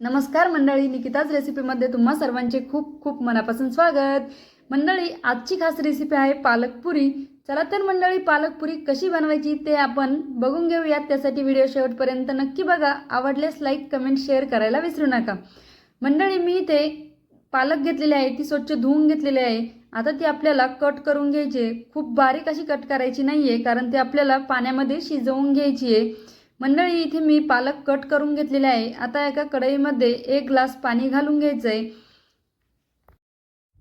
नमस्कार मंडळी निकिताज रेसिपीमध्ये तुम्हा सर्वांचे खूप खूप मनापासून स्वागत. मंडळी आजची खास रेसिपी आहे पालक पुरी. चला तर मंडळी पालक पुरी कशी बनवायची ते आपण बघून घेऊयात. त्यासाठी व्हिडिओ शेवटपर्यंत नक्की बघा. आवडल्यास लाईक कमेंट शेअर करायला विसरू नका. मंडळी मी इथे पालक घेतलेली आहे ती स्वच्छ धुवून घेतलेली आहे. आता ती आपल्याला कट करून घ्यायची आहे. खूप बारीक अशी कट करायची नाही आहे कारण ती आपल्याला पाण्यामध्ये शिजवून घ्यायची आहे. मंडळी इथे मी पालक कट करून घेतलेले आहे. आता एका कढईमध्ये एक ग्लास पाणी घालून घ्यायचं आहे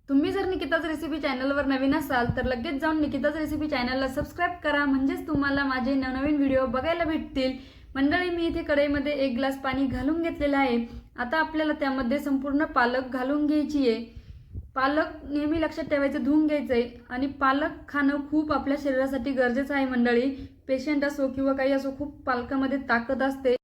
तुम्ही जर निकिताच रेसिपी चॅनलवर नवीन असाल तर लगेच जाऊन निकिताच रेसिपी चॅनलला सबस्क्राईब करा. म्हणजेच तुम्हाला माझे नवनवीन व्हिडिओ बघायला भेटतील. मंडळी मी इथे कढईमध्ये एक ग्लास पाणी घालून घेतलेलं आहे. आता आपल्याला त्यामध्ये संपूर्ण पालक घालून घ्यायची आहे. पालक नेहमी लक्षात ठेवायचं धुवून घ्यायचं आहे आणि पालक खाणं खूप आपल्या शरीरासाठी गरजेचं आहे मंडळी. पेशंट असो किंवा काही असो खूप पालकामध्ये ताकद असते.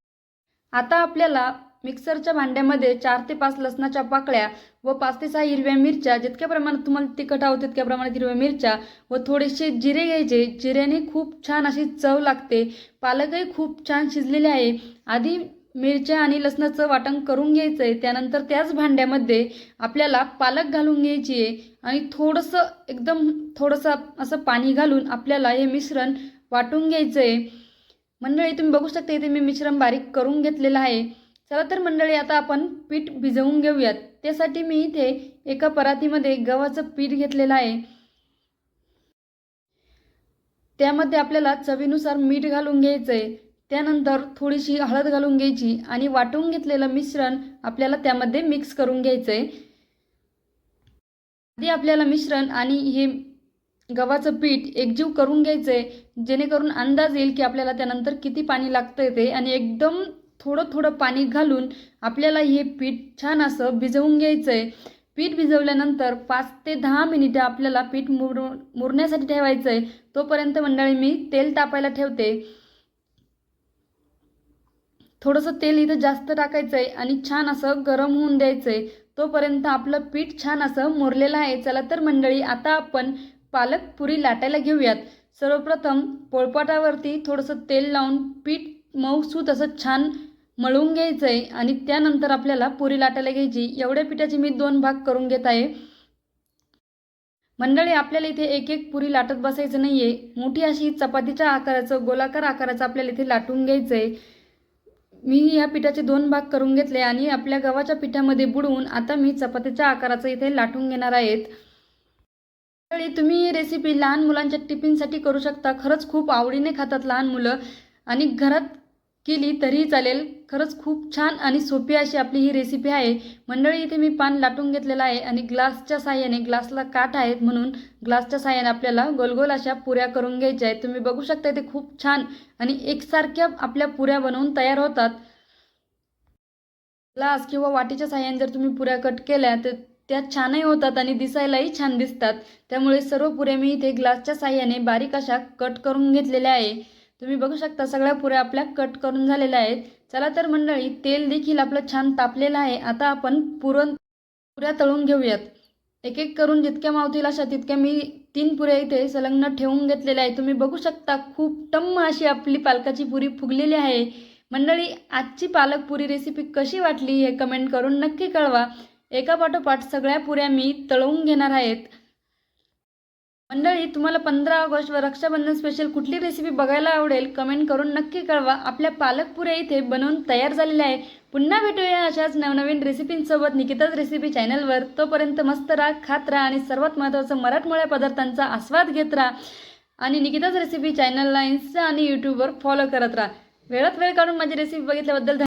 आता आपल्याला मिक्सरच्या भांड्यामध्ये चार ते पाच लसणाच्या पाकळ्या व पाच ते सहा हिरव्या मिरच्या जितक्या प्रमाणात तुम्हाला तिखट हवं तितक्या प्रमाणात हिरव्या मिरच्या व थोडेसे जिरे घ्यायचे. जिऱ्याने खूप छान अशी चव लागते. पालकही खूप छान शिजलेले आहे. आधी मिरच्या आणि लसणाचं वाटण करून घ्यायचं आहे त्यानंतर त्याच भांड्यामध्ये आपल्याला पालक घालून घ्यायची आहे आणि थोडंसं एकदम थोडंसं असं पाणी घालून आपल्याला हे मिश्रण वाटून घ्यायचं आहे मंडळी तुम्ही बघू शकता इथे मी मिश्रण बारीक करून घेतलेलं आहे. चला तर मंडळी आता आपण पीठ भिजवून घेऊयात. त्यासाठी मी इथे एका परातीमध्ये गव्हाचं पीठ घेतलेलं आहे. त्यामध्ये आपल्याला चवीनुसार मीठ घालून घ्यायचं आहे त्यानंतर थोडीशी हळद घालून घ्यायची आणि वाटून घेतलेलं मिश्रण आपल्याला त्यामध्ये मिक्स करून घ्यायचं आहे आधी आपल्याला मिश्रण आणि हे गव्हाचं पीठ एकजीव करून घ्यायचं आहे जेणेकरून अंदाज येईल की आपल्याला त्यानंतर किती पाणी लागतं ते. आणि एकदम थोडं थोडं पाणी घालून आपल्याला हे पीठ छान असं भिजवून घ्यायचं आहे पीठ भिजवल्यानंतर पाच ते दहा मिनिटं आपल्याला पीठ मुर मुरण्यासाठी ठेवायचं आहे तोपर्यंत मंडळी मी तेल तापायला ठेवते. थोडंसं तेल इथं जास्त टाकायचं आहे आणि छान असं गरम होऊन द्यायचं आहे तोपर्यंत आपलं पीठ छान असं मुरलेलं आहे. चला तर मंडळी आता आपण पालक पुरी लाटायला घेऊयात. सर्वप्रथम पोळपाटावरती थोडंसं तेल लावून पीठ मऊसूत असं छान मळून घ्यायचं आहे आणि त्यानंतर आपल्याला पुरी लाटायला घ्यायची. एवढ्या पिठाचे मी दोन भाग करून घेत आहे. मंडळी आपल्याला इथे एक एक पुरी लाटत बसायचं नाही आहे मोठी अशी चपातीच्या आकाराचं गोलाकार आकाराचं आपल्याला इथे लाटून घ्यायचं आहे मी या पिठाचे दोन भाग करून घेतले आणि आपल्या गव्हाच्या पिठामध्ये बुडवून आता मी चपातीच्या आकाराचं इथे लाटून घेणार आहेत. त्यावेळी तुम्ही ही रेसिपी लहान मुलांच्या टिफिनसाठी करू शकता. खरंच खूप आवडीने खातात लहान मुलं आणि घरात केली तरीही चालेल. खरंच खूप छान आणि सोपी अशी आपली ही रेसिपी आहे. मंडळी इथे मी पान लाटून घेतलेलं आहे आणि ग्लासच्या साह्याने ग्लासला काठ आहेत म्हणून ग्लासच्या साह्याने आपल्याला गोलगोल अशा पुऱ्या करून घ्यायच्या आहेत. तुम्ही बघू शकता इथे खूप छान आणि एकसारख्या आपल्या पुऱ्या बनवून तयार होतात. ग्लास किंवा वाटीच्या साह्याने जर तुम्ही पुऱ्या कट केल्या तर त्या छानही होतात आणि दिसायलाही छान दिसतात. त्यामुळे सर्व पुऱ्या मी इथे ग्लासच्या साह्याने बारीक अशा कट करून घेतलेल्या आहे. तुम्ही बघू शकता सगळ्या पुऱ्या आपल्या कट करून झालेल्या आहेत. चला तर मंडळी तेल देखील आपलं छान तापलेलं आहे. आता आपण पुरण पुऱ्या तळून घेऊयात. एक एक करून जितक्या मावतील अशा तितक्या मी तीन पुऱ्या इथे संलग्न ठेवून घेतलेल्या आहे तुम्ही बघू शकता खूप टम्म अशी आपली पालकाची पुरी फुगलेली आहे. मंडळी आजची पालक पुरी रेसिपी कशी वाटली हे कमेंट करून नक्की कळवा. एका पाठोपाठ सगळ्या पुऱ्या मी तळवून घेणार आहेत. मंडळी तुम्हाला पंधरा ऑगस्ट व रक्षाबंधन स्पेशल कुठली रेसिपी बघायला आवडेल कमेंट करून नक्की कळवा. आपल्या पालकपुऱ्या इथे बनवून तयार झालेल्या आहे. पुन्हा भेटूया अशाच नवनवीन रेसिपींसोबत निकिताच रेसिपी चॅनलवर तोपर्यंत मस्त राहा खात राहा आणि सर्वात महत्त्वाचं मराठमोळ्या पदार्थांचा आस्वाद घेत राहा. आणि निकिताच रेसिपी चॅनलला इन्स्टा आणि यूट्यूबवर फॉलो करत राहा. वेळात वेळ काढून माझी रेसिपी बघितल्याबद्दल